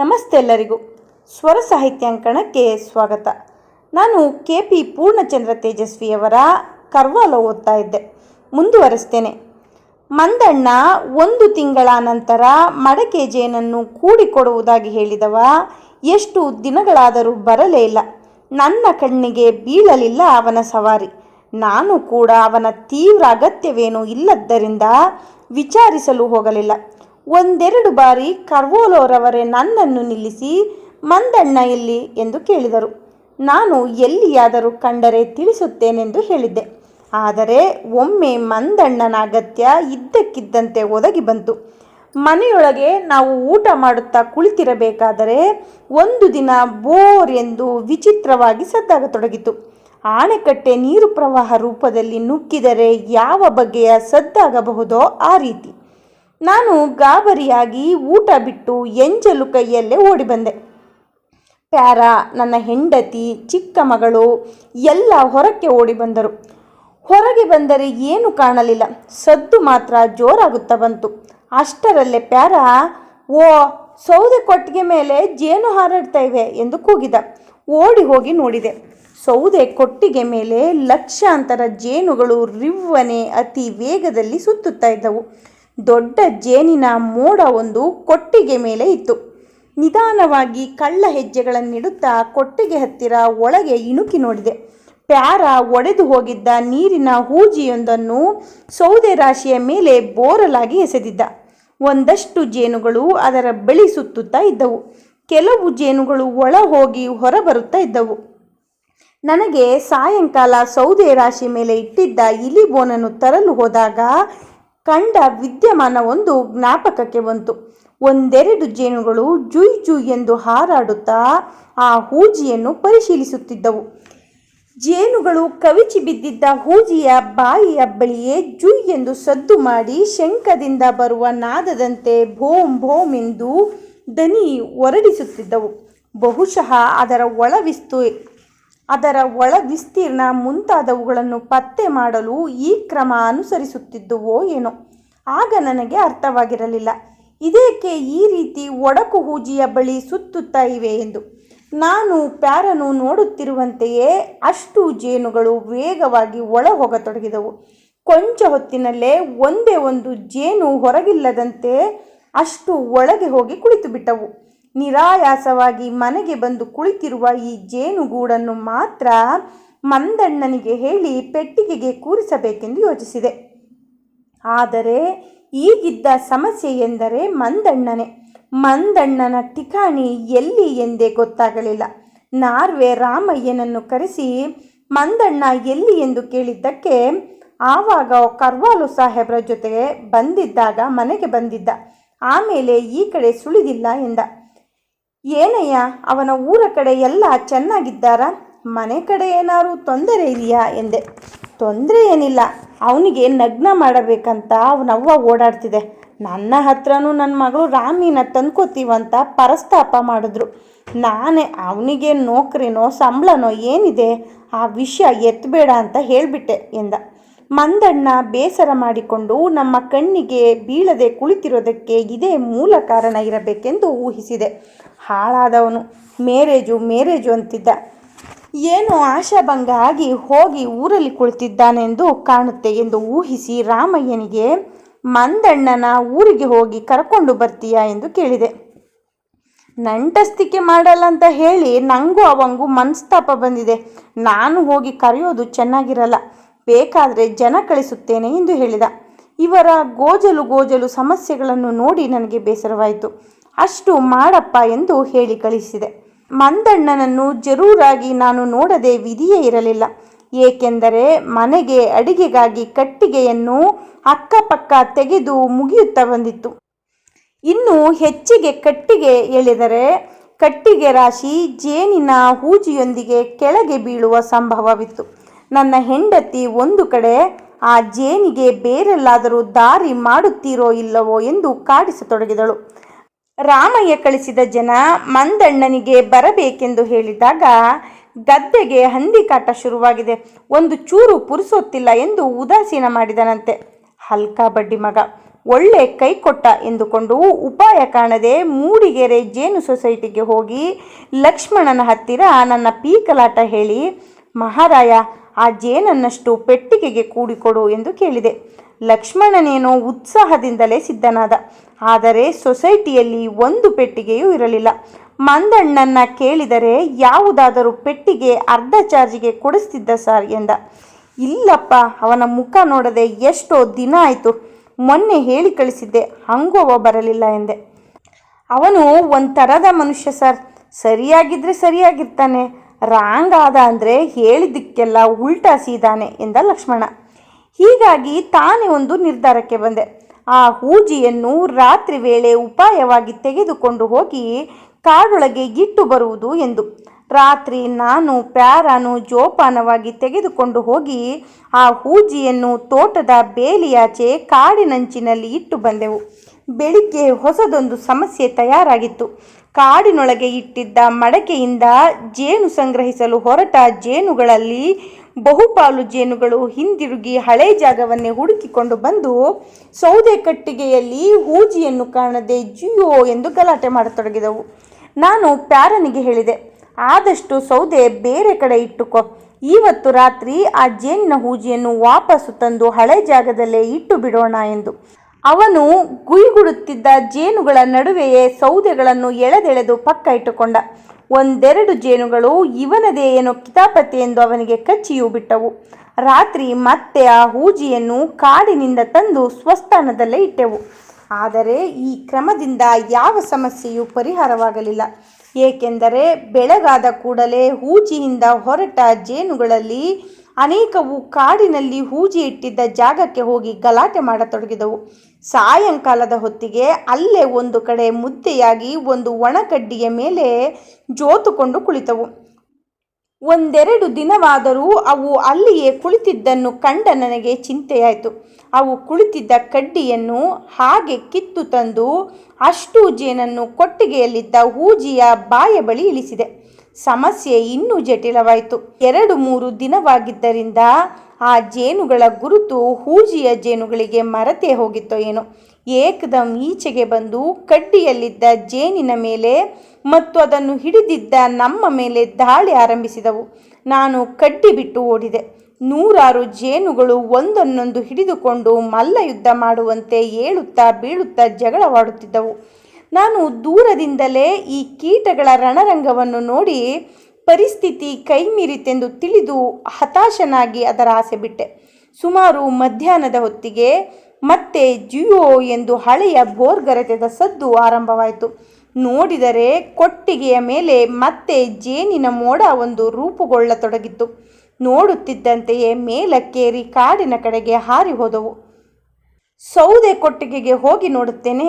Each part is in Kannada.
ನಮಸ್ತೆ ಎಲ್ಲರಿಗೂ. ಸ್ವರ ಸಾಹಿತ್ಯಾಂಕಣಕ್ಕೆ ಸ್ವಾಗತ. ನಾನು ಕೆ ಪಿ ಪೂರ್ಣಚಂದ್ರ ತೇಜಸ್ವಿಯವರ ಕರ್ವಾಲ ಓದ್ತಾ ಇದ್ದೆ. ಮುಂದುವರೆಸ್ತೇನೆ. ಮಂದಣ್ಣ ಒಂದು ತಿಂಗಳ ನಂತರ ಮಡಕೆ ಜೇನನ್ನು ಕೂಡಿಕೊಡುವುದಾಗಿ ಹೇಳಿದವ, ಎಷ್ಟು ದಿನಗಳಾದರೂ ಬರಲೇ ಇಲ್ಲ. ನನ್ನ ಕಣ್ಣಿಗೆ ಬೀಳಲಿಲ್ಲ ಅವನ ಸವಾರಿ. ನಾನು ಕೂಡ ಅವನ ತೀವ್ರ ಅಗತ್ಯವೇನೂ ಇಲ್ಲದ್ದರಿಂದ ವಿಚಾರಿಸಲು ಹೋಗಲಿಲ್ಲ. ಒಂದೆರಡು ಬಾರಿ ಕರ್ವೋಲೋರವರೇ ನನ್ನನ್ನು ನಿಲ್ಲಿಸಿ ಮಂದಣ್ಣ ಎಲ್ಲಿ ಎಂದು ಕೇಳಿದರು. ನಾನು ಎಲ್ಲಿಯಾದರೂ ಕಂಡರೆ ತಿಳಿಸುತ್ತೇನೆಂದು ಹೇಳಿದ್ದೆ. ಆದರೆ ಒಮ್ಮೆ ಮಂದಣ್ಣನ ಅಗತ್ಯ ಇದ್ದಕ್ಕಿದ್ದಂತೆ ಒದಗಿ ಬಂತು. ಮನೆಯೊಳಗೆ ನಾವು ಊಟ ಮಾಡುತ್ತಾ ಕುಳಿತಿರಬೇಕಾದರೆ ಒಂದು ದಿನ ಬೋರ್ ಎಂದು ವಿಚಿತ್ರವಾಗಿ ಸದ್ದಾಗತೊಡಗಿತು. ಆಣೆಕಟ್ಟೆ ನೀರು ಪ್ರವಾಹ ರೂಪದಲ್ಲಿ ನುಗ್ಗಿದರೆ ಯಾವ ಬಗೆಯ ಸದ್ದಾಗಬಹುದೋ ಆ ರೀತಿ. ನಾನು ಗಾಬರಿಯಾಗಿ ಊಟ ಬಿಟ್ಟು ಎಂಜಲು ಕೈಯಲ್ಲೇ ಓಡಿ ಬಂದೆ. ಪ್ಯಾರ, ನನ್ನ ಹೆಂಡತಿ, ಚಿಕ್ಕ ಮಗಳು, ಎಲ್ಲ ಹೊರಕ್ಕೆ ಓಡಿ ಬಂದರು. ಹೊರಗೆ ಬಂದರೆ ಏನು ಕಾಣಲಿಲ್ಲ. ಸದ್ದು ಮಾತ್ರ ಜೋರಾಗುತ್ತಾ ಬಂತು. ಅಷ್ಟರಲ್ಲೇ ಪ್ಯಾರ, ಓ, ಸೌದೆ ಕೊಟ್ಟಿಗೆ ಮೇಲೆ ಜೇನು ಹಾರಾಡ್ತಾ ಇವೆ ಎಂದು ಕೂಗಿದ. ಓಡಿ ಹೋಗಿ ನೋಡಿದೆ. ಸೌದೆ ಕೊಟ್ಟಿಗೆ ಮೇಲೆ ಲಕ್ಷಾಂತರ ಜೇನುಗಳು ರಿವ್ವನೆ ಅತಿ ವೇಗದಲ್ಲಿ ಸುತ್ತುತ್ತಾ ಇದ್ದವು. ದೊಡ್ಡ ಜೇನಿನ ಮೋಡ ಒಂದು ಕೊಟ್ಟಿಗೆ ಮೇಲೆ ಇತ್ತು. ನಿಧಾನವಾಗಿ ಕಳ್ಳ ಹೆಜ್ಜೆಗಳನ್ನಿಡುತ್ತಾ ಕೊಟ್ಟಿಗೆ ಹತ್ತಿರ ಒಳಗೆ ಇಣುಕಿ ನೋಡಿದೆ. ಪ್ಯಾರ ಒಡೆದು ಹೋಗಿದ್ದ ನೀರಿನ ಹೂಜಿಯೊಂದನ್ನು ಸೌದೆ ರಾಶಿಯ ಮೇಲೆ ಬೋರಲಾಗಿ ಎಸೆದಿದ್ದ. ಒಂದಷ್ಟು ಜೇನುಗಳು ಅದರ ಬಳಿ ಸುತ್ತುತ್ತಾ ಇದ್ದವು. ಕೆಲವು ಜೇನುಗಳು ಒಳ ಹೋಗಿ ಹೊರಬರುತ್ತಾ ಇದ್ದವು. ನನಗೆ ಸಾಯಂಕಾಲ ಸೌದೆ ರಾಶಿ ಮೇಲೆ ಇಟ್ಟಿದ್ದ ಇಲಿ ಬೋನನ್ನು ತರಲು ಹೋದಾಗ ಕಂಡ ವಿದ್ಯಮಾನವೊಂದು ಜ್ಞಾಪಕಕ್ಕೆ ಬಂತು. ಒಂದೆರಡು ಜೇನುಗಳು ಜುಯ್ ಜುಯ್ ಎಂದು ಹಾರಾಡುತ್ತಾ ಆ ಹೂಜಿಯನ್ನು ಪರಿಶೀಲಿಸುತ್ತಿದ್ದವು. ಜೇನುಗಳು ಕವಿಚಿ ಬಿದ್ದಿದ್ದ ಹೂಜಿಯ ಬಾಯಿಯ ಬಳಿಯೇ ಜುಯ್ ಎಂದು ಸದ್ದು ಮಾಡಿ ಶಂಖದಿಂದ ಬರುವ ನಾದದಂತೆ ಭೋಂ ಭೋಂ ಎಂದು ದನಿ ಹೊರಡಿಸುತ್ತಿದ್ದವು ಬಹುಶಃ ಅದರ ಒಳ ವಿಸ್ತು ಅದರ ಒಳ ವಿಸ್ತೀರ್ಣ ಮುಂತಾದವುಗಳನ್ನು ಪತ್ತೆ ಮಾಡಲು ಈ ಕ್ರಮ ಅನುಸರಿಸುತ್ತಿದ್ದುವೋ ಏನೋ. ಆಗ ನನಗೆ ಅರ್ಥವಾಗಿರಲಿಲ್ಲ. ಇದೇಕೆ ಈ ರೀತಿ ಒಡಕು ಹೂಜಿಯ ಬಳಿ ಸುತ್ತುತ್ತಾ ಇವೆ ಎಂದು. ನಾನು ಪ್ಯಾರನು ನೋಡುತ್ತಿರುವಂತೆಯೇ ಅಷ್ಟು ಜೇನುಗಳು ವೇಗವಾಗಿ ಒಳ ಹೋಗತೊಡಗಿದವು ಕೊಂಚ ಹೊತ್ತಿನಲ್ಲೇ ಒಂದೇ ಒಂದು ಜೇನು ಹೊರಗಿಲ್ಲದಂತೆ ಅಷ್ಟು ಒಳಗೆ ಹೋಗಿ ಕುಳಿತು ಬಿಟ್ಟವು ನಿರಾಯಾಸವಾಗಿ ಮನೆಗೆ ಬಂದು ಕುಳಿತಿರುವ ಈ ಜೇನುಗೂಡನ್ನು ಮಾತ್ರ ಮಂದಣ್ಣನಿಗೆ ಹೇಳಿ ಪೆಟ್ಟಿಗೆಗೆ ಕೂರಿಸಬೇಕೆಂದು ಯೋಚಿಸಿದೆ. ಆದರೆ ಈಗಿದ್ದ ಸಮಸ್ಯೆ ಎಂದರೆ ಮಂದಣ್ಣನೇ. ಮಂದಣ್ಣನ ಠಿಕಾಣಿ ಎಲ್ಲಿ ಎಂದೇ ಗೊತ್ತಾಗಲಿಲ್ಲ. ನಾರ್ವೆ ರಾಮಯ್ಯನನ್ನು ಕರೆಸಿ, ಮಂದಣ್ಣ ಎಲ್ಲಿ ಎಂದು ಕೇಳಿದ್ದಕ್ಕೆ ಆವಾಗ ಕರ್ವಾಲು ಸಾಹೇಬ್ರ ಜೊತೆಗೆ ಬಂದಿದ್ದಾಗ ಮನೆಗೆ ಬಂದಿದ್ದ. ಆಮೇಲೆ ಈ ಕಡೆ ಸುಳಿದಿಲ್ಲ ಎಂದ. ಏನಯ್ಯ, ಅವನ ಊರ ಕಡೆ ಎಲ್ಲ ಚೆನ್ನಾಗಿದ್ದಾರಾ? ಮನೆ ಕಡೆ ಏನಾದರೂ ತೊಂದರೆ ಇದೆಯಾ? ಎಂದೆ. ತೊಂದರೆ ಏನಿಲ್ಲ. ಅವನಿಗೆ ನಗ್ನ ಮಾಡಬೇಕಂತ ಅವನವ್ವ ಓಡಾಡ್ತಿದೆ. ನನ್ನ ಹತ್ರನೂ ನನ್ನ ಮಗಳು ರಾಮಿನ ತಂದ್ಕೋತೀವಂತ ಪರಸ್ತಾಪ ಮಾಡಿದ್ರು. ನಾನೇ ಅವನಿಗೆ ನೌಕರಿನೋ, ಸಂಬಳನೋ ಏನಿದೆ, ಆ ವಿಷಯ ಎತ್ತಬೇಡ ಅಂತ ಹೇಳಿಬಿಟ್ಟೆ, ಎಂದ. ಮಂದಣ್ಣ ಬೇಸರ ಮಾಡಿಕೊಂಡು ನಮ್ಮ ಕಣ್ಣಿಗೆ ಬೀಳದೆ ಕುಳಿತಿರೋದಕ್ಕೆ ಇದೇ ಮೂಲ ಕಾರಣ ಇರಬೇಕೆಂದು ಊಹಿಸಿದೆ. ಹಾಳಾದವನು. ಮೇರೇಜು ಮೇರೇಜು ಅಂತಿದ್ದ. ಏನೋ ಆಶಾಭಂಗ ಆಗಿ ಹೋಗಿ ಊರಲ್ಲಿ ಕುಳಿತಿದ್ದಾನೆಂದು ಕಾಣುತ್ತೆ ಎಂದು ಊಹಿಸಿ ರಾಮಯ್ಯನಿಗೆ, ಮಂದಣ್ಣನ ಊರಿಗೆ ಹೋಗಿ ಕರ್ಕೊಂಡು ಬರ್ತೀಯಾ? ಎಂದು ಕೇಳಿದೆ. ನಂಟಸ್ತಿಕೆ ಮಾಡಲ್ಲ ಅಂತ ಹೇಳಿ ನನಗೂ ಅವಂಗೂ ಮನಸ್ತಾಪ ಬಂದಿದೆ. ನಾನು ಹೋಗಿ ಕರೆಯೋದು ಚೆನ್ನಾಗಿರಲ್ಲ. ಬೇಕಾದರೆ ಜನ ಕಳಿಸುತ್ತೇನೆ ಎಂದು ಹೇಳಿದ. ಇವರ ಗೋಜಲು ಗೋಜಲು ಸಮಸ್ಯೆಗಳನ್ನು ನೋಡಿ ನನಗೆ ಬೇಸರವಾಯಿತು. ಅಷ್ಟು ಮಾಡಪ್ಪ ಎಂದು ಹೇಳಿ ಕಳಿಸಿದೆ. ಮಂದಣ್ಣನನ್ನು ಜರೂರಾಗಿ ನಾನು ನೋಡದೆ ವಿಧಿಯೇ ಇರಲಿಲ್ಲ. ಏಕೆಂದರೆ ಮನೆಗೆ ಅಡಿಗೆಗಾಗಿ ಕಟ್ಟಿಗೆಯನ್ನು ಅಕ್ಕಪಕ್ಕ ತೆಗೆದು ಮುಗಿಯುತ್ತಾ ಬಂದಿತ್ತು. ಇನ್ನು ಹೆಚ್ಚಿಗೆ ಕಟ್ಟಿಗೆ ಎಳೆದರೆ ಕಟ್ಟಿಗೆ ರಾಶಿ ಜೇನಿನ ಹೂಜಿಯೊಂದಿಗೆ ಕೆಳಗೆ ಬೀಳುವ ಸಂಭವವಿತ್ತು. ನನ್ನ ಹೆಂಡತಿ ಒಂದು ಕಡೆ, ಆ ಜೇನಿಗೆ ಬೇರೆಲ್ಲಾದರೂ ದಾರಿ ಮಾಡುತ್ತೀರೋ ಇಲ್ಲವೋ ಎಂದು ಕಾಡಿಸತೊಡಗಿದಳು. ರಾಮಯ್ಯ ಕಳಿಸಿದ ಜನ ಮಂದಣ್ಣನಿಗೆ ಬರಬೇಕೆಂದು ಹೇಳಿದಾಗ ಗದ್ದೆಗೆ ಹಂದಿಕಾಟ ಶುರುವಾಗಿದೆ. ಒಂದು ಚೂರು ಪುರುಸೊತ್ತಿಲ್ಲ ಎಂದು ಉದಾಸೀನ ಮಾಡಿದನಂತೆ. ಹಲ್ಕ ಬಡ್ಡಿ ಮಗ, ಒಳ್ಳೆ ಕೈ ಕೊಟ್ಟ ಎಂದುಕೊಂಡು ಉಪಾಯ ಕಾಣದೆ ಮೂಡಿಗೆರೆ ಜೇನು ಸೊಸೈಟಿಗೆ ಹೋಗಿ ಲಕ್ಷ್ಮಣನ ಹತ್ತಿರ ನನ್ನ ಪೀಕಲಾಟ ಹೇಳಿ, ಮಹಾರಾಯ ಆ ಜೇನನ್ನಷ್ಟು ಪೆಟ್ಟಿಗೆಗೆ ಕೂಡಿಕೊಡು ಎಂದು ಕೇಳಿದೆ. ಲಕ್ಷ್ಮಣನೇನೋ ಉತ್ಸಾಹದಿಂದಲೇ ಸಿದ್ಧನಾದ. ಆದರೆ ಸೊಸೈಟಿಯಲ್ಲಿ ಒಂದು ಪೆಟ್ಟಿಗೆಯೂ ಇರಲಿಲ್ಲ. ಮಂದಣ್ಣನ ಕೇಳಿದರೆ ಯಾವುದಾದರೂ ಪೆಟ್ಟಿಗೆ ಅರ್ಧ ಚಾರ್ಜಿಗೆ ಕೊಡಿಸ್ತಿದ್ದ ಸರ್ ಎಂದ. ಇಲ್ಲಪ್ಪ, ಅವನ ಮುಖ ನೋಡದೆ ಎಷ್ಟೋ ದಿನ ಆಯಿತು. ಮೊನ್ನೆ ಹೇಳಿ ಕಳಿಸಿದ್ದೆ ಹಂಗೋವ ಬರಲಿಲ್ಲ ಎಂದೆ. ಅವನು ಒಂಥರದ ಮನುಷ್ಯ ಸರ್. ಸರಿಯಾಗಿದ್ದರೆ ಸರಿಯಾಗಿರ್ತಾನೆ. ರಾಂಗ್ ಆದ ಅಂದರೆ ಹೇಳಿದ್ದಕ್ಕೆಲ್ಲ ಉಲ್ಟಾ ಸೀದಾನೆ ಎಂದ ಲಕ್ಷ್ಮಣ. ಹೀಗಾಗಿ ತಾನೇ ಒಂದು ನಿರ್ಧಾರಕ್ಕೆ ಬಂದೆ. ಆ ಹೂಜಿಯನ್ನು ರಾತ್ರಿ ವೇಳೆ ಉಪಾಯವಾಗಿ ತೆಗೆದುಕೊಂಡು ಹೋಗಿ ಕಾಡೊಳಗೆ ಇಟ್ಟು ಬರುವುದು ಎಂದು. ರಾತ್ರಿ ನಾನು ಪ್ಯಾರಾನು ಜೋಪಾನವಾಗಿ ತೆಗೆದುಕೊಂಡು ಹೋಗಿ ಆ ಹೂಜಿಯನ್ನು ತೋಟದ ಬೇಲಿಯಾಚೆ ಕಾಡಿನಂಚಿನಲ್ಲಿ ಇಟ್ಟು ಬಂದೆವು. ಬೆಳಿಗ್ಗೆ ಹೊಸದೊಂದು ಸಮಸ್ಯೆ ತಯಾರಾಗಿತ್ತು. ಕಾಡಿನೊಳಗೆ ಇಟ್ಟಿದ್ದ ಮಡಕೆಯಿಂದ ಜೇನು ಸಂಗ್ರಹಿಸಲು ಹೊರಟ ಜೇನುಗಳಲ್ಲಿ ಬಹುಪಾಲು ಜೇನುಗಳು ಹಿಂದಿರುಗಿ ಹಳೆ ಜಾಗವನ್ನೇ ಹುಡುಕಿಕೊಂಡು ಬಂದು ಸೌದೆ ಕಟ್ಟಿಗೆಯಲ್ಲಿ ಹೂಜಿಯನ್ನು ಕಾಣದೆ ಜಿಯೋ ಎಂದು ಗಲಾಟೆ ಮಾಡತೊಡಗಿದವು. ನಾನು ಪ್ಯಾರನಿಗೆ ಹೇಳಿದೆ, ಆದಷ್ಟು ಸೌದೆ ಬೇರೆ ಕಡೆ ಇಟ್ಟುಕೋ. ಇವತ್ತು ರಾತ್ರಿ ಆ ಜೇನಿನ ಹೂಜಿಯನ್ನು ವಾಪಸ್ಸು ತಂದು ಹಳೆ ಜಾಗದಲ್ಲೇ ಇಟ್ಟು ಬಿಡೋಣ ಎಂದು. ಅವನು ಗುಯ್ಗುಡುತ್ತಿದ್ದ ಜೇನುಗಳ ನಡುವೆಯೇ ಸೌದೆಗಳನ್ನು ಎಳೆದೆಳೆದು ಪಕ್ಕ ಇಟ್ಟುಕೊಂಡ. ಒಂದೆರಡು ಜೇನುಗಳು ಇವನದೇ ಏನೋ ಕಿತಾಪತಿ ಎಂದು ಅವನಿಗೆ ಕಚ್ಚಿಯೂ ಬಿಟ್ಟವು. ರಾತ್ರಿ ಮತ್ತೆ ಆ ಹೂಜಿಯನ್ನು ಕಾಡಿನಿಂದ ತಂದು ಸ್ವಸ್ಥಾನದಲ್ಲೇ ಇಟ್ಟೆವು. ಆದರೆ ಈ ಕ್ರಮದಿಂದ ಯಾವ ಸಮಸ್ಯೆಯೂ ಪರಿಹಾರವಾಗಲಿಲ್ಲ. ಏಕೆಂದರೆ ಬೆಳಗಾದ ಕೂಡಲೇ ಹೂಜಿಯಿಂದ ಹೊರಟ ಜೇನುಗಳಲ್ಲಿ ಅನೇಕವು ಕಾಡಿನಲ್ಲಿ ಹೂಜಿ ಇಟ್ಟಿದ್ದ ಜಾಗಕ್ಕೆ ಹೋಗಿ ಗಲಾಟೆ ಮಾಡತೊಡಗಿದವು. ಸಾಯಂಕಾಲದ ಹೊತ್ತಿಗೆ ಅಲ್ಲೇ ಒಂದು ಕಡೆ ಮುದ್ದೆಯಾಗಿ ಒಂದು ಒಣಕಡ್ಡಿಯ ಮೇಲೆ ಜೋತುಕೊಂಡು ಕುಳಿತವು. ಒಂದೆರಡು ದಿನವಾದರೂ ಅವು ಅಲ್ಲಿಯೇ ಕುಳಿತಿದ್ದನ್ನು ಕಂಡ ನನಗೆ ಚಿಂತೆಯಾಯಿತು. ಅವು ಕುಳಿತಿದ್ದ ಕಡ್ಡಿಯನ್ನು ಹಾಗೆ ಕಿತ್ತು ತಂದು ಅಷ್ಟು ಜೇನನ್ನು ಕೊಟ್ಟಿಗೆಯಲ್ಲಿದ್ದ ಹೂಜಿಯ ಬಾಯ ಬಳಿ ಇಳಿಸಿದೆ. ಸಮಸ್ಯೆ ಇನ್ನೂ ಜಟಿಲವಾಯಿತು. ಎರಡು ಮೂರು ದಿನವಾಗಿದ್ದರಿಂದ ಆ ಜೇನುಗಳ ಗುರುತು ಹೂಜಿಯ ಜೇನುಗಳಿಗೆ ಮರತೆ ಹೋಗಿತ್ತೋ ಏನೋ. ಏಕದಂ ಈಚೆಗೆ ಬಂದು ಕಡ್ಡಿಯಲ್ಲಿದ್ದ ಜೇನಿನ ಮೇಲೆ ಮತ್ತು ಅದನ್ನು ಹಿಡಿದಿದ್ದ ನಮ್ಮ ಮೇಲೆ ದಾಳಿ ಆರಂಭಿಸಿದವು. ನಾನು ಕಡ್ಡಿ ಬಿಟ್ಟು ಓಡಿದೆ. ನೂರಾರು ಜೇನುಗಳು ಒಂದನ್ನೊಂದು ಹಿಡಿದುಕೊಂಡು ಮಲ್ಲ ಯುದ್ಧ ಮಾಡುವಂತೆ ಏಳುತ್ತಾ ಬೀಳುತ್ತಾ ಜಗಳವಾಡುತ್ತಿದ್ದವು. ನಾನು ದೂರದಿಂದಲೇ ಈ ಕೀಟಗಳ ರಣರಂಗವನ್ನು ನೋಡಿ ಪರಿಸ್ಥಿತಿ ಕೈಮೀರಿತೆಂದು ತಿಳಿದು ಹತಾಶನಾಗಿ ಅದರ ಆಸೆ ಬಿಟ್ಟೆ. ಸುಮಾರು ಮಧ್ಯಾಹ್ನದ ಹೊತ್ತಿಗೆ ಮತ್ತೆ ಜಿಯೋ ಎಂದು ಹಳೆಯ ಬೋರ್ಗರೆತದ ಸದ್ದು ಆರಂಭವಾಯಿತು. ನೋಡಿದರೆ ಕೊಟ್ಟಿಗೆಯ ಮೇಲೆ ಮತ್ತೆ ಜೇನಿನ ಮೋಡ ಒಂದು ರೂಪುಗೊಳ್ಳತೊಡಗಿತ್ತು. ನೋಡುತ್ತಿದ್ದಂತೆಯೇ ಮೇಲಕ್ಕೇರಿ ಕಾಡಿನ ಕಡೆಗೆ ಹಾರಿ ಹೋದವು. ಸೌದೆ ಕೊಟ್ಟಿಗೆಗೆ ಹೋಗಿ ನೋಡುತ್ತೇನೆ.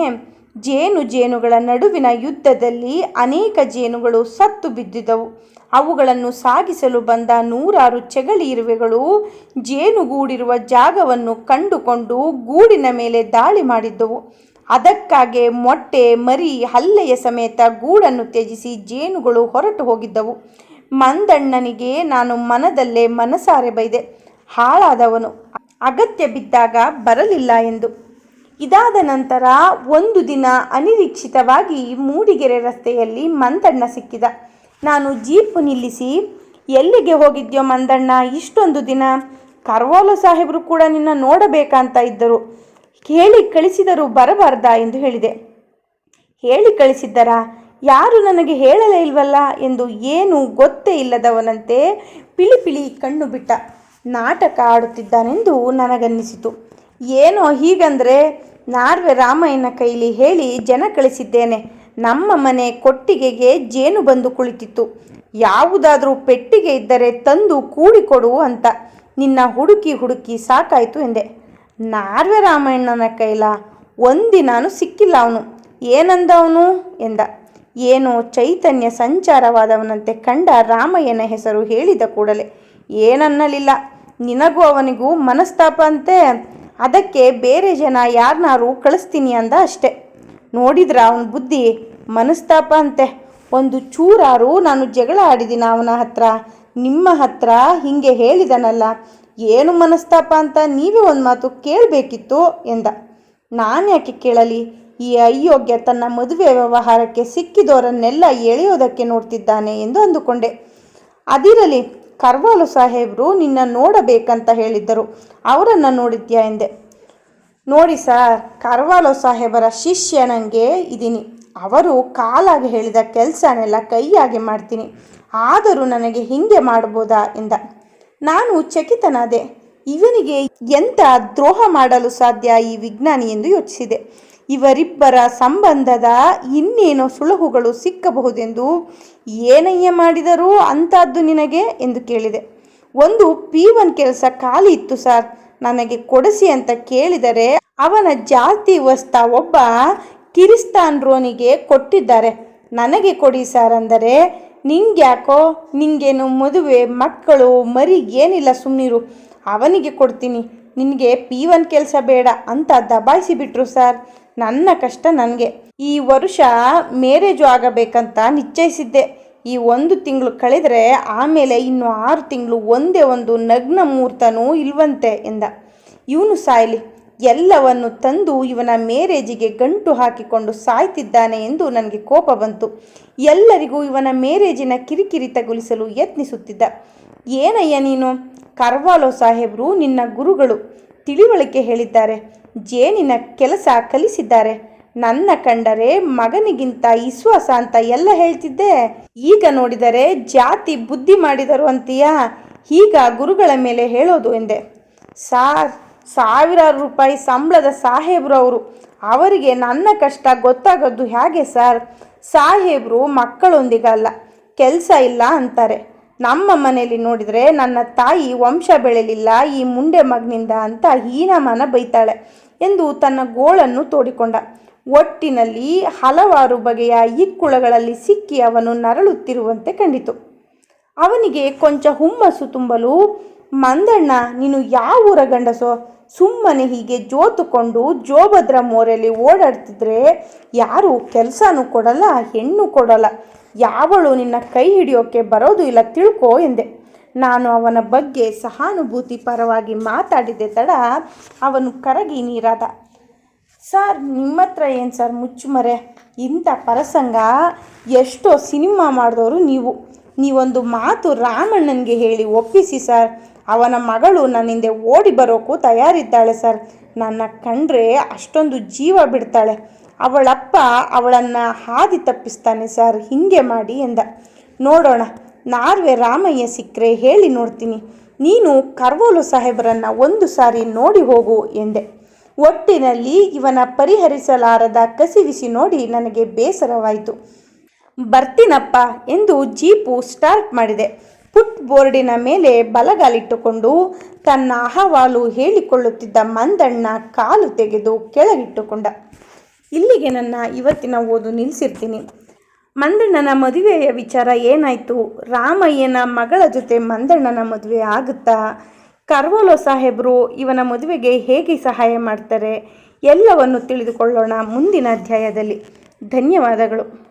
ಜೇನು ಜೇನುಗಳ ನಡುವಿನ ಯುದ್ಧದಲ್ಲಿ ಅನೇಕ ಜೇನುಗಳು ಸತ್ತು ಬಿದ್ದಿದ್ದವು. ಅವುಗಳನ್ನು ಸಾಗಿಸಲು ಬಂದ ನೂರಾರು ಚೆಗಳಿ ಇರುವೆಗಳು ಜೇನುಗೂಡಿರುವ ಜಾಗವನ್ನು ಕಂಡುಕೊಂಡು ಗೂಡಿನ ಮೇಲೆ ದಾಳಿ ಮಾಡಿದ್ದವು. ಅದಕ್ಕಾಗೆ ಮೊಟ್ಟೆ, ಮರಿ, ಹಲ್ಲೆಯ ಸಮೇತ ಗೂಡನ್ನು ತ್ಯಜಿಸಿ ಜೇನುಗಳು ಹೊರಟು ಹೋಗಿದ್ದವು. ಮಂದಣ್ಣನಿಗೆ ನಾನು ಮನದಲ್ಲೇ ಮನಸಾರೆ ಬೈದೆ. ಹಾಳಾದವನು. ಅಗತ್ಯ ಬಿದ್ದಾಗ ಬರಲಿಲ್ಲ ಎಂದು. ಇದಾದ ನಂತರ ಒಂದು ದಿನ ಅನಿರೀಕ್ಷಿತವಾಗಿ ಮೂಡಿಗೆರೆ ರಸ್ತೆಯಲ್ಲಿ ಮಂದಣ್ಣ ಸಿಕ್ಕಿದ. ನಾನು ಜೀಪು ನಿಲ್ಲಿಸಿ, ಎಲ್ಲಿಗೆ ಹೋಗಿದ್ಯೋ ಮಂದಣ್ಣ, ಇಷ್ಟೊಂದು ದಿನ. ಕರ್ವಾಲು ಸಾಹೇಬರು ಕೂಡ ನಿನ್ನ ನೋಡಬೇಕಂತ ಇದ್ದರು. ಹೇಳಿ ಕಳಿಸಿದರು ಬರಬಾರ್ದಾ? ಎಂದು ಹೇಳಿದೆ. ಹೇಳಿ ಕಳಿಸಿದ್ದರಾ? ಯಾರು ನನಗೆ ಹೇಳಲೇ ಇಲ್ವಲ್ಲ? ಎಂದು ಏನು ಗೊತ್ತೇ ಇಲ್ಲದವನಂತೆ ಪಿಳಿ ಪಿಳಿ ಕಣ್ಣು ಬಿಟ್ಟ. ನಾಟಕ ಆಡುತ್ತಿದ್ದಾನೆಂದು ನನಗನ್ನಿಸಿತು. ಏನೋ ಹೀಗಂದ್ರೆ ನಾರ್ವೆ ರಾಮಯ್ಯನ ಕೈಲಿ ಹೇಳಿ ಜನ ಕಳಿಸಿದ್ದೇನೆ. ನಮ್ಮ ಮನೆ ಕೊಟ್ಟಿಗೆಗೆ ಜೇನು ಬಂದು ಕುಳಿತಿತ್ತು. ಯಾವುದಾದ್ರೂ ಪೆಟ್ಟಿಗೆ ಇದ್ದರೆ ತಂದು ಕೂಡಿಕೊಡು ಅಂತ. ನಿನ್ನ ಹುಡುಕಿ ಹುಡುಕಿ ಸಾಕಾಯಿತು ಎಂದೆ. ನಾರ್ವೆ ರಾಮಣ್ಣನ ಕೈಲ ಒಂದಿನಾನು ಸಿಕ್ಕಿಲ್ಲ ಅವನು. ಏನಂದ ಅವನು ಎಂದ. ಏನೋ ಚೈತನ್ಯ ಸಂಚಾರವಾದವನಂತೆ ಕಂಡ ರಾಮಯ್ಯನ ಹೆಸರು ಹೇಳಿದ ಕೂಡಲೇ. ಏನನ್ನಲಿಲ್ಲ. ನಿನಗೂ ಅವನಿಗೂ ಮನಸ್ತಾಪ ಅಂತೆ. ಅದಕ್ಕೆ ಬೇರೆ ಜನ ಯಾರನ್ನಾರು ಕಳಿಸ್ತೀನಿ ಅಂದ ಅಷ್ಟೆ. ನೋಡಿದ್ರ ಅವನ ಬುದ್ಧಿ ಮನಸ್ತಾಪ ಅಂತೆ. ಒಂದು ಚೂರಾರು ನಾನು ಜಗಳ ಆಡಿದ್ದೀನಿ ಅವನ ಹತ್ರ, ನಿಮ್ಮ ಹತ್ರ ಹಿಂಗೆ ಹೇಳಿದನಲ್ಲ, ಏನು ಮನಸ್ತಾಪ ಅಂತ ನೀವೇ ಒಂದು ಮಾತು ಕೇಳಬೇಕಿತ್ತು ಎಂದ. ನಾನು ಯಾಕೆ ಕೇಳಲಿ? ಈ ಅಯೋಗ್ಯ ತನ್ನ ಮದುವೆ ವ್ಯವಹಾರಕ್ಕೆ ಸಿಕ್ಕಿದವರನ್ನೆಲ್ಲ ಎಳೆಯೋದಕ್ಕೆ ನೋಡ್ತಿದ್ದಾನೆ ಎಂದು ಅಂದುಕೊಂಡೆ. ಅದಿರಲಿ ಕರ್ವಾಲು ಸಾಹೇಬರು ನಿನ್ನ ನೋಡಬೇಕಂತ ಹೇಳಿದ್ದರು. ಅವರನ್ನು ನೋಡಿದ್ಯಾ ಎಂದೆ. ನೋಡಿ ಸರ್, ಕರ್ವಾಲೋ ಸಾಹೇಬರ ಶಿಷ್ಯನಂಗೆ ಇದ್ದೀನಿ. ಅವರು ಕಾಲಾಗಿ ಹೇಳಿದ ಕೆಲಸನೆಲ್ಲ ಕೈಯಾಗಿ ಮಾಡ್ತೀನಿ. ಆದರೂ ನನಗೆ ಹಿಂಗೆ ಮಾಡ್ಬೋದಾ ಎಂದ. ನಾನು ಚಕಿತನಾದೆ. ಇವನಿಗೆ ಎಂಥ ದ್ರೋಹ ಮಾಡಲು ಸಾಧ್ಯ ಈ ವಿಜ್ಞಾನಿ ಎಂದು ಯೋಚಿಸಿದೆ. ಇವರಿಬ್ಬರ ಸಂಬಂಧದ ಇನ್ನೇನೋ ಸುಳುಹುಗಳು ಸಿಕ್ಕಬಹುದೆಂದು ಏನಯ್ಯ ಮಾಡಿದರೂ ಅಂಥದ್ದು ನಿನಗೆ ಎಂದು ಕೇಳಿದೆ. ಒಂದು ಪಿ ಒನ್ ಕೆಲಸ ಖಾಲಿ ಇತ್ತು ಸರ್. ನನಗೆ ಕೊಡಿಸಿ ಅಂತ ಕೇಳಿದರೆ ಅವನ ಜಾತಿ ವಸ್ತ ಒಬ್ಬ ಕಿರಿಸ್ತಾನ್ ರೋನಿಗೆ ಕೊಟ್ಟಿದ್ದಾರೆ. ನನಗೆ ಕೊಡಿ ಸರ್ ಅಂದರೆ, ನಿಂಗ್ಯಾಕೋ? ನಿಂಗೇನು ಮದುವೆ, ಮಕ್ಕಳು, ಮರಿ ಏನಿಲ್ಲ ಸುಮ್ಮನಿರು ಅವನಿಗೆ ಕೊಡ್ತೀನಿ. ನಿನಗೆ ಪಿ ಒನ್ ಕೆಲಸ ಬೇಡ ಅಂತ ದಬಾಯಿಸಿಬಿಟ್ರು ಸರ್. ನನ್ನ ಕಷ್ಟ ನನಗೆ. ಈ ವರ್ಷ ಮೇರೇಜು ಆಗಬೇಕಂತ ನಿಶ್ಚಯಿಸಿದ್ದೆ. ಈ ಒಂದು ತಿಂಗಳು ಕಳೆದರೆ ಆಮೇಲೆ ಇನ್ನು ಆರು ತಿಂಗಳು ಒಂದೇ ಒಂದು ನಗ್ನ ಮುಹೂರ್ತನೂ ಇಲ್ವಂತೆ ಎಂದ. ಇವನು ಸಾಯಲಿ, ಎಲ್ಲವನ್ನು ತಂದು ಇವನ ಮೇರೇಜಿಗೆ ಗಂಟು ಹಾಕಿಕೊಂಡು ಸಾಯ್ತಿದ್ದಾನೆ ಎಂದು ನನಗೆ ಕೋಪ ಬಂತು. ಎಲ್ಲರಿಗೂ ಇವನ ಮೇರೇಜಿನ ಕಿರಿಕಿರಿ ತಗುಲಿಸಲು ಯತ್ನಿಸುತ್ತಿದ್ದ. ಏನಯ್ಯ ನೀನು? ಕರ್ವಾಲೋ ಸಾಹೇಬರು ನಿನ್ನ ಗುರುಗಳು, ತಿಳಿವಳಿಕೆ ಹೇಳಿದ್ದಾರೆ. ಜೇನಿನ ಕೆಲಸ ಕಲಿಸಿದ್ದಾರೆ. ನನ್ನ ಕಂಡರೆ ಮಗನಿಗಿಂತ ವಿಶ್ವಾಸ ಅಂತ ಎಲ್ಲ ಹೇಳ್ತಿದ್ದೆ. ಈಗ ನೋಡಿದರೆ ಜಾತಿ ಬುದ್ಧಿ ಮಾಡಿದರು ಅಂತೀಯಾ? ಈಗ ಗುರುಗಳ ಮೇಲೆ ಹೇಳೋದು ಎಂದೆ. ಸಾರ್, ಸಾವಿರಾರು ರೂಪಾಯಿ ಸಂಬಳದ ಸಾಹೇಬ್ರು ಅವರು. ಅವರಿಗೆ ನನ್ನ ಕಷ್ಟ ಗೊತ್ತಾಗೋದು ಹೇಗೆ ಸರ್? ಸಾಹೇಬ್ರು ಮಕ್ಕಳೊಂದಿಗಲ್ಲ ಕೆಲಸ ಇಲ್ಲ ಅಂತಾರೆ. ನಮ್ಮ ಮನೆಯಲ್ಲಿ ನೋಡಿದರೆ ನನ್ನ ತಾಯಿ ವಂಶ ಬೆಳೆಯಲಿಲ್ಲ ಈ ಮುಂಡೆ ಮಗನಿಂದ ಅಂತ ಹೀನಮಾನ ಬೈತಾಳೆ ಎಂದು ತನ್ನ ಗೋಳನ್ನು ತೋಡಿಕೊಂಡ. ಒಟ್ಟಿನಲ್ಲಿ ಹಲವಾರು ಬಗೆಯ ಇಕ್ಕುಳಗಳಲ್ಲಿ ಸಿಕ್ಕಿ ಅವನು ನರಳುತ್ತಿರುವಂತೆ ಕಂಡಿತು. ಅವನಿಗೆ ಕೊಂಚ ಹುಮ್ಮಸ್ಸು ತುಂಬಲು, ಮಂದಣ್ಣ, ನೀನು ಯಾವ ಊರ ಗಂಡಸೋ? ಸುಮ್ಮನೆ ಹೀಗೆ ಜೋತುಕೊಂಡು ಜೋಭದ್ರ ಮೋರೆಯಲ್ಲಿ ಓಡಾಡ್ತಿದ್ರೆ ಯಾರು ಕೆಲಸನೂ ಕೊಡಲ್ಲ, ಹೆಣ್ಣು ಕೊಡಲ್ಲ. ಯಾವಳು ನಿನ್ನ ಕೈ ಹಿಡಿಯೋಕ್ಕೆ ಬರೋದು ಇಲ್ಲ ತಿಳ್ಕೋ ಎಂದೆ. ನಾನು ಅವನ ಬಗ್ಗೆ ಸಹಾನುಭೂತಿ ಪರವಾಗಿ ಮಾತಾಡಿದೆ ತಡ ಅವನು ಕರಗಿ ನೀರಾದ ಸರ್ ನಿಮ್ಮ ಹತ್ರ ಏನು ಸರ್ ಮುಚ್ಚುಮರೆ ಇಂಥ ಪರಸಂಗ ಎಷ್ಟೋ ಸಿನಿಮಾ ಮಾಡಿದವರು ನೀವು. ನೀವೊಂದು ಮಾತು ರಾಮಣ್ಣನಿಗೆ ಹೇಳಿ ಒಪ್ಪಿಸಿ ಸರ್. ಅವನ ಮಗಳು ನನ್ನಿಂದೆ ಓಡಿ ಬರೋಕ್ಕೂ ತಯಾರಿದ್ದಾಳೆ ಸರ್. ನನ್ನ ಕಂಡ್ರೆ ಅಷ್ಟೊಂದು ಜೀವ ಬಿಡ್ತಾಳೆ. ಅವಳಪ್ಪ ಅವಳನ್ನು ಹಾದಿ ತಪ್ಪಿಸ್ತಾನೆ ಸರ್, ಹಿಂಗೆ ಮಾಡಿ ಎಂದ. ನೋಡೋಣ, ನಾರ್ವೆ ರಾಮಯ್ಯ ಸಿಕ್ಕರೆ ಹೇಳಿ ನೋಡ್ತೀನಿ. ನೀನು ಕರ್ವೋಲು ಸಾಹೇಬರನ್ನು ಒಂದು ಸಾರಿ ನೋಡಿ ಹೋಗು ಎಂದೆ. ಒಟ್ಟಿನಲ್ಲಿ ಇವನ ಪರಿಹರಿಸಲಾರದ ಕಸಿವಿಸಿ ನೋಡಿ ನನಗೆ ಬೇಸರವಾಯಿತು. ಬರ್ತೀನಪ್ಪ ಎಂದು ಜೀಪು ಸ್ಟಾರ್ಟ್ ಮಾಡಿದೆ. ಪುಟ್ ಬೋರ್ಡಿನ ಮೇಲೆ ಬಲಗಾಲಿಟ್ಟುಕೊಂಡು ತನ್ನ ಅಹವಾಲು ಹೇಳಿಕೊಳ್ಳುತ್ತಿದ್ದ ಮಂದಣ್ಣ ಕಾಲು ತೆಗೆದು ಕೆಳಗಿಟ್ಟುಕೊಂಡ. ಇಲ್ಲಿಗೆ ನನ್ನ ಇವತ್ತಿನ ಓದು ನಿಲ್ಲಿಸಿರ್ತೀನಿ. ಮಂದಣ್ಣನ ಮದುವೆಯ ವಿಚಾರ ಏನಾಯಿತು? ರಾಮಯ್ಯನ ಮಗಳ ಜೊತೆ ಮಂದಣ್ಣನ ಮದುವೆ ಆಗುತ್ತಾ? ಕರ್ವೋಲೋ ಸಾಹೇಬರು ಇವನ ಮದುವೆಗೆ ಹೇಗೆ ಸಹಾಯ ಮಾಡ್ತಾರೆ ಎಲ್ಲವನ್ನು ತಿಳಿದುಕೊಳ್ಳೋಣ ಮುಂದಿನ ಅಧ್ಯಾಯದಲ್ಲಿ. ಧನ್ಯವಾದಗಳು.